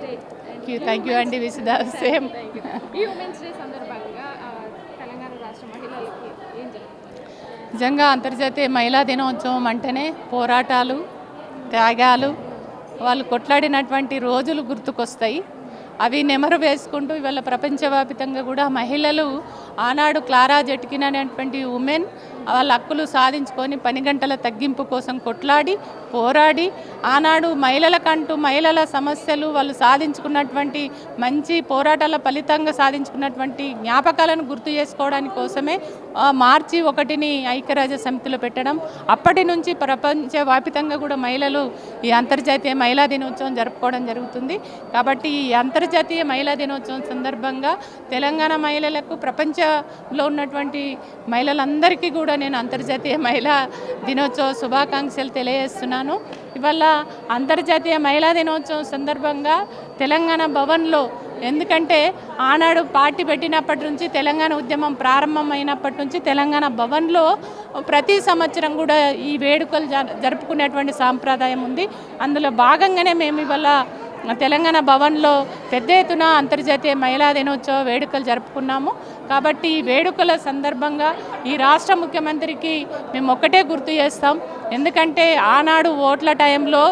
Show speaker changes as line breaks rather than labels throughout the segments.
Day
thank you అండి విసిద same
ఈ ఉమెన్స్ డే సందర్భంగా తెలంగాణ రాష్ట్ర మహిళలకి ఏం
నిజంగా అంతర్జాతీయ మహిళా దినోత్సవం అంటేనే పోరాటాలు త్యాగాలు వాళ్ళు కొట్లాడినటువంటి రోజులు గుర్తుకొస్తాయి. అవి నెమరు వేసుకుంటూ ఇవాళ ప్రపంచవ్యాప్తంగా కూడా మహిళలు ఆనాడు క్లారా జట్కిన్ అనేటువంటి ఉమెన్ వాళ్ళ హక్కులు సాధించుకొని పని గంటల తగ్గింపు కోసం కొట్లాడి పోరాడి ఆనాడు మహిళలకంటూ మహిళల సమస్యలు వాళ్ళు సాధించుకున్నటువంటి మంచి పోరాటాల ఫలితంగా సాధించుకున్నటువంటి జ్ఞాపకాలను గుర్తు చేసుకోవడానికి కోసమే మార్చి ఒకటిని ఐక్యరాజ్య సమితిలో పెట్టడం. అప్పటి నుంచి ప్రపంచవ్యాపితంగా కూడా మహిళలు ఈ అంతర్జాతీయ మహిళా దినోత్సవం జరుపుకోవడం జరుగుతుంది. కాబట్టి ఈ అంతర్జాతీయ మహిళా దినోత్సవం సందర్భంగా తెలంగాణ మహిళలకు ప్రపంచంలో ఉన్నటువంటి మహిళలందరికీ కూడా నేను అంతర్జాతీయ మహిళా దినోత్సవ శుభాకాంక్షలు తెలియజేస్తున్నాను. ఇవాళ అంతర్జాతీయ మహిళా దినోత్సవం సందర్భంగా తెలంగాణ భవన్లో ఎందుకంటే ఆనాడు పార్టీ పెట్టినప్పటి నుంచి తెలంగాణ ఉద్యమం ప్రారంభమైనప్పటి నుంచి తెలంగాణ భవన్లో ప్రతి సంవత్సరం కూడా ఈ వేడుకలు జ- జరుపుకునేటువంటి సాంప్రదాయం ఉంది. అందులో భాగంగానే మేము ఇవాళ తెలంగాణ భవన్లో పెద్ద ఎత్తున అంతర్జాతీయ మహిళా దినోత్సవ వేడుకలు జరుపుకున్నాము. కాబట్టి ఈ వేడుకల సందర్భంగా ఈ రాష్ట్ర ముఖ్యమంత్రికి మేము ఒక్కటే గుర్తు చేస్తాం. ఎందుకంటే ఆనాడు ఓట్ల టైంలో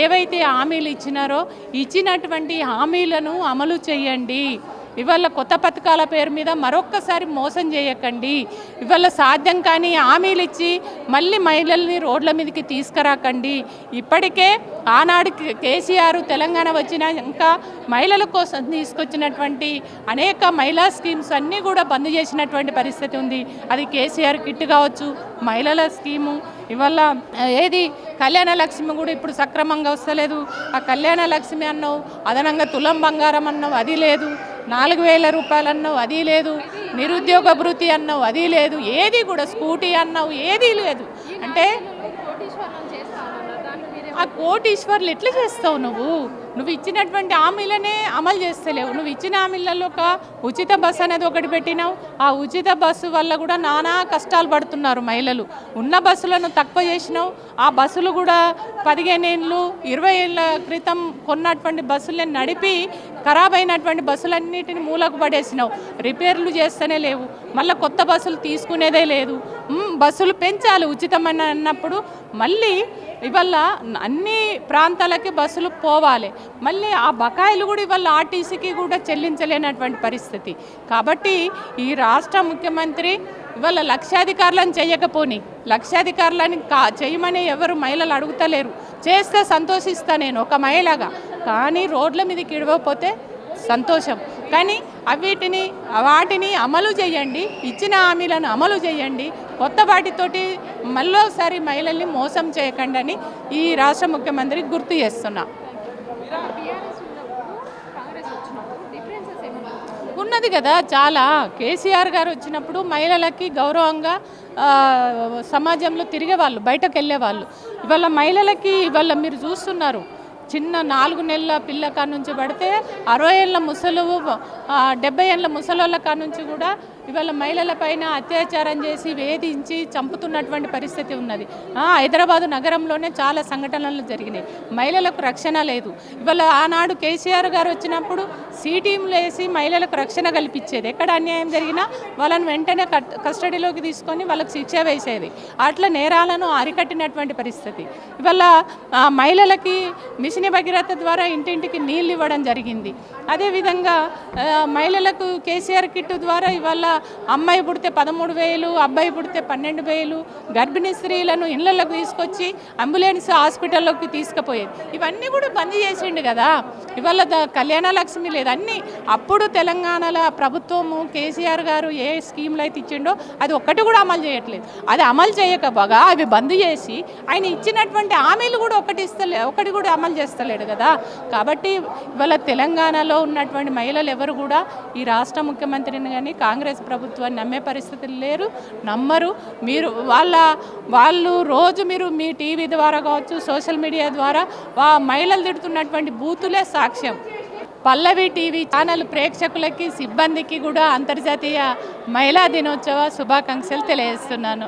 ఏవైతే హామీలు ఇచ్చినారో ఇచ్చినటువంటి హామీలను అమలు చేయండి. ఇవాళ కొత్త పథకాల పేరు మీద మరొక్కసారి మోసం చేయకండి. ఇవాళ సాధ్యం కానీ హామీలు ఇచ్చి మళ్ళీ మహిళల్ని రోడ్ల మీదకి తీసుకురాకండి. ఇప్పటికే ఆనాడు కేసీఆర్ తెలంగాణ వచ్చిన ఇంకా మహిళల కోసం తీసుకొచ్చినటువంటి అనేక మహిళా స్కీమ్స్ అన్నీ కూడా బంద్ చేసినటువంటి పరిస్థితి ఉంది. అది కేసీఆర్ కిట్ కావచ్చు మహిళల స్కీము. ఇవాళ ఏది? కళ్యాణ లక్ష్మి కూడా ఇప్పుడు సక్రమంగా వస్తలేదు. ఆ కళ్యాణ లక్ష్మి అన్నావు అదనంగా తులం బంగారం అన్నావు అది లేదు. నాలుగు వేల రూపాయలు అన్నావు అది లేదు. నిరుద్యోగ భృతి అన్నావు అది లేదు. ఏది కూడా స్కూటీ అన్నావు ఏది లేదు. అంటే ఆ కోటీశ్వర్లు ఎట్లా చేస్తావు నువ్వు? నువ్వు ఇచ్చినటువంటి హామీలనే అమలు చేస్తలేవు. నువ్వు ఇచ్చిన హామీలలో ఒక ఉచిత బస్సు అనేది ఒకటి పెట్టినావు. ఆ ఉచిత బస్సు వల్ల కూడా నానా కష్టాలు పడుతున్నారు మహిళలు. ఉన్న బస్సులను తక్కువ చేసినావు. ఆ బస్సులు కూడా పదిహేను ఏళ్ళు ఇరవై ఏళ్ళ క్రితం కొన్నటువంటి బస్సులను నడిపి ఖరాబ్ అయినటువంటి బస్సులన్నిటిని మూలకు పడేసినావు. రిపేర్లు చేస్తూనే లేవు. మళ్ళీ కొత్త బస్సులు తీసుకునేదే లేదు. బస్సులు పెంచాలి ఉచితమని అన్నప్పుడు మళ్ళీ ఇవల్ల అన్ని ప్రాంతాలకి బస్సులు పోవాలి. మళ్ళీ ఆ బకాయిలు కూడా ఇవాళ ఆర్టీసీకి కూడా చెల్లించలేనటువంటి పరిస్థితి. కాబట్టి ఈ రాష్ట్ర ముఖ్యమంత్రి ఇవాళ లక్షాధికారులను చేయకపోని లక్షాధికారులని కా చేయమని ఎవరు మహిళలు అడుగుతలేరు. చేస్తే సంతోషిస్తా నేను ఒక మహిళగా. కానీ రోడ్ల మీదకి ఇడవకపోతే సంతోషం. కానీ అవిటిని వాటిని అమలు చేయండి ఇచ్చిన హామీలను అమలు చేయండి కొత్త వాటితోటి మళ్ళోసారి మహిళల్ని మోసం చేయకండి అని ఈ రాష్ట్ర ముఖ్యమంత్రికి గుర్తు చేస్తున్నా. ఉన్నది కదా చాలా. కేసీఆర్ గారు వచ్చినప్పుడు మహిళలకి గౌరవంగా సమాజంలో తిరిగేవాళ్ళు బయటకు వెళ్ళేవాళ్ళు. ఇవాళ మహిళలకి ఇవాళ మీరు చూస్తున్నారు చిన్న నాలుగు నెలల పిల్ల కాడ నుంచి పడితే అరవై ఏళ్ళ ముసలు డెబ్బై ఏళ్ళ ముసలోళ్ళ కాడ నుంచి కూడా ఇవాళ మహిళల పైన అత్యాచారం చేసి వేధించి చంపుతున్నటువంటి పరిస్థితి ఉన్నది. ఆ, హైదరాబాదు నగరంలోనే చాలా సంఘటనలు జరిగినాయి. మహిళలకు రక్షణ లేదు. ఇవాళ ఆనాడు కేసీఆర్ గారు వచ్చినప్పుడు సి వేసి మహిళలకు రక్షణ కల్పించేది. ఎక్కడ అన్యాయం జరిగినా వాళ్ళని వెంటనే కట్- కస్టడీలోకి తీసుకొని వాళ్ళకు శిక్ష వేసేది. అట్లా నేరాలను అరికట్టినటువంటి పరిస్థితి. ఇవాళ మహిళలకి మిషన్ భగీరథ ద్వారా ఇంటింటికి నీళ్ళు ఇవ్వడం జరిగింది. అదేవిధంగా మహిళలకు కేసీఆర్ కిట్ ద్వారా ఇవాళ అమ్మాయి పుడితే పదమూడు వేలు అబ్బాయి పుడితే పన్నెండు వేలు గర్భిణీ స్త్రీలను ఇళ్ళలోకి తీసుకొచ్చి అంబులెన్స్ హాస్పిటల్లోకి తీసుకుపోయేది. ఇవన్నీ కూడా బంద్ చేసిండు కదా. ఇవాళ కళ్యాణలక్ష్మి కళ్యాణ లక్ష్మి లేదు. అన్నీ అప్పుడు తెలంగాణలో ప్రభుత్వము కేసీఆర్ గారు ఏ స్కీమ్లు అయితే ఇచ్చిండో అది ఒక్కటి కూడా అమలు చేయట్లేదు. అది అమలు చేయకపోగా అవి బంద్ చేసి ఆయన ఇచ్చినటువంటి హామీలు కూడా ఒకటి ఇస్తలే ఒకటి కూడా అమలు చేస్తలేడు కదా. కాబట్టి ఇవాళ తెలంగాణలో ఉన్నటువంటి మహిళలు ఎవరు కూడా ఈ రాష్ట్ర ముఖ్యమంత్రిని కానీ కాంగ్రెస్ ప్రభుత్వాన్ని నమ్మే పరిస్థితులు లేరు నమ్మరు. మీరు వాళ్ళ వాళ్ళు రోజు మీరు మీ టీవీ ద్వారా కావచ్చు సోషల్ మీడియా ద్వారా వా మహిళలు తిడుతున్నటువంటి బూతులే సాక్ష్యం. పల్లవి టీవీ ఛానల్ ప్రేక్షకులకి సిబ్బందికి కూడా అంతర్జాతీయ మహిళా దినోత్సవ శుభాకాంక్షలు తెలియజేస్తున్నాను.